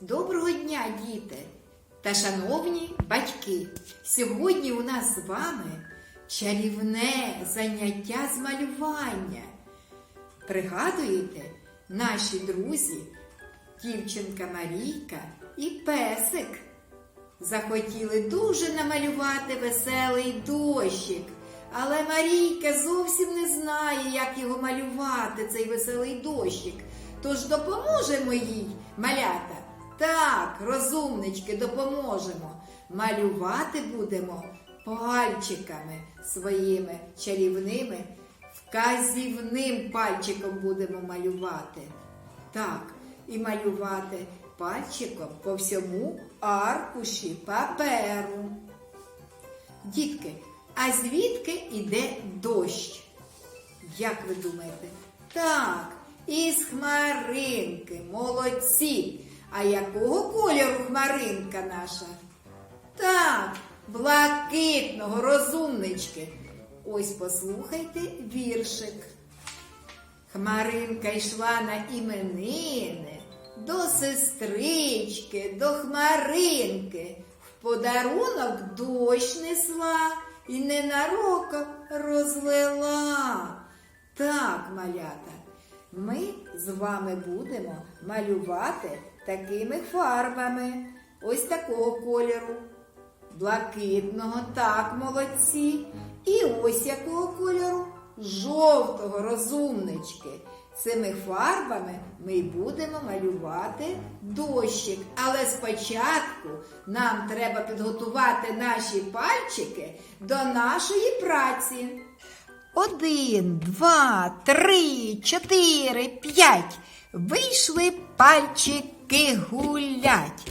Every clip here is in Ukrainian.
Доброго дня, діти та шановні батьки! Сьогодні у нас з вами чарівне заняття з малювання. Пригадуєте, наші друзі, дівчинка Марійка і песик захотіли дуже намалювати веселий дощик. Але Марійка зовсім не знає, як його малювати, цей веселий дощик. Тож допоможемо їй, малята. Так, розумнички, допоможемо. Малювати будемо пальчиками своїми чарівними, вказівним пальчиком будемо малювати. Так, і малювати пальчиком по всьому аркуші паперу. Дітки, а звідки іде дощ? Як ви думаєте? Так, із хмаринки, молодці. А якого кольору хмаринка наша? Так, блакитного, розумнички. Ось послухайте віршик. Хмаринка йшла на іменини до сестрички, до хмаринки. В подарунок дощ несла і ненароком розлила. Так, малята, ми з вами будемо малювати такими фарбами. Ось такого кольору. Блакитного, так, молодці. І ось якого кольору? Жовтого, розумнички. Цими фарбами ми будемо малювати дощик. Але спочатку нам треба підготувати наші пальчики до нашої праці. Один, два, три, чотири, п'ять. Вийшли пальчики гулять.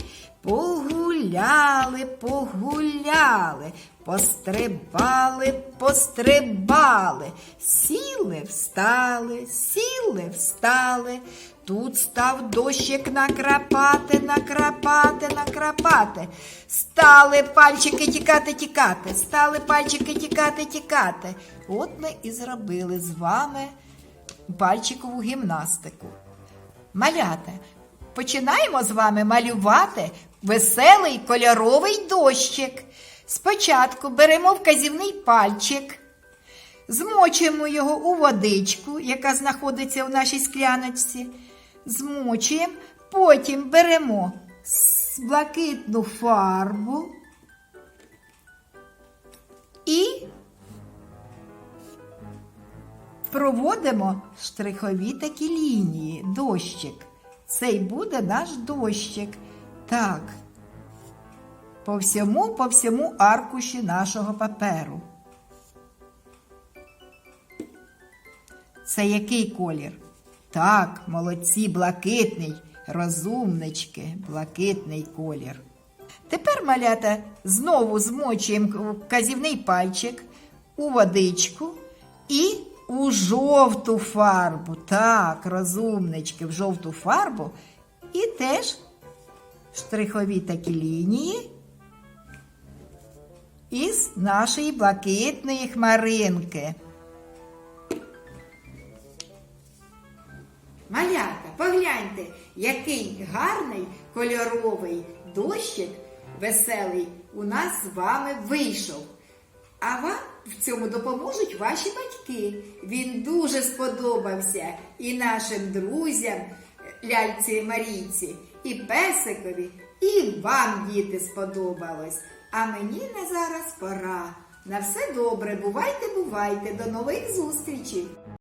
Погуляли, погуляли, пострибали, пострибали, сіли, встали, сіли, встали. Тут став дощик накрапати, накрапати, накрапати. Стали пальчики тікати, тікати, стали пальчики тікати, тікати. От ми і зробили з вами пальчикову гімнастику. Малята, починаємо з вами малювати веселий кольоровий дощик. Спочатку беремо вказівний пальчик, змочуємо його у водичку, яка знаходиться у нашій скляночці. Змочуємо, потім беремо блакитну фарбу і проводимо штрихові такі лінії, дощик. Цей буде наш дощик. Так. По всьому, по всьому аркуші нашого паперу. Це який колір? Так, молодці, блакитний, розумнички, блакитний колір. Тепер, малята, знову змочуємо вказівний пальчик у водичку і у жовту фарбу. Так, розумнички, в жовту фарбу. І теж штрихові такі лінії із нашої блакитної хмаринки. Малята, погляньте, який гарний кольоровий дощик веселий у нас з вами вийшов. А вам в цьому допоможуть ваші батьки. Він дуже сподобався і нашим друзям, ляльці Марійці, і песикові, і вам, діти, сподобалось. А мені на зараз пора. На все добре, бувайте, бувайте, до нових зустрічей!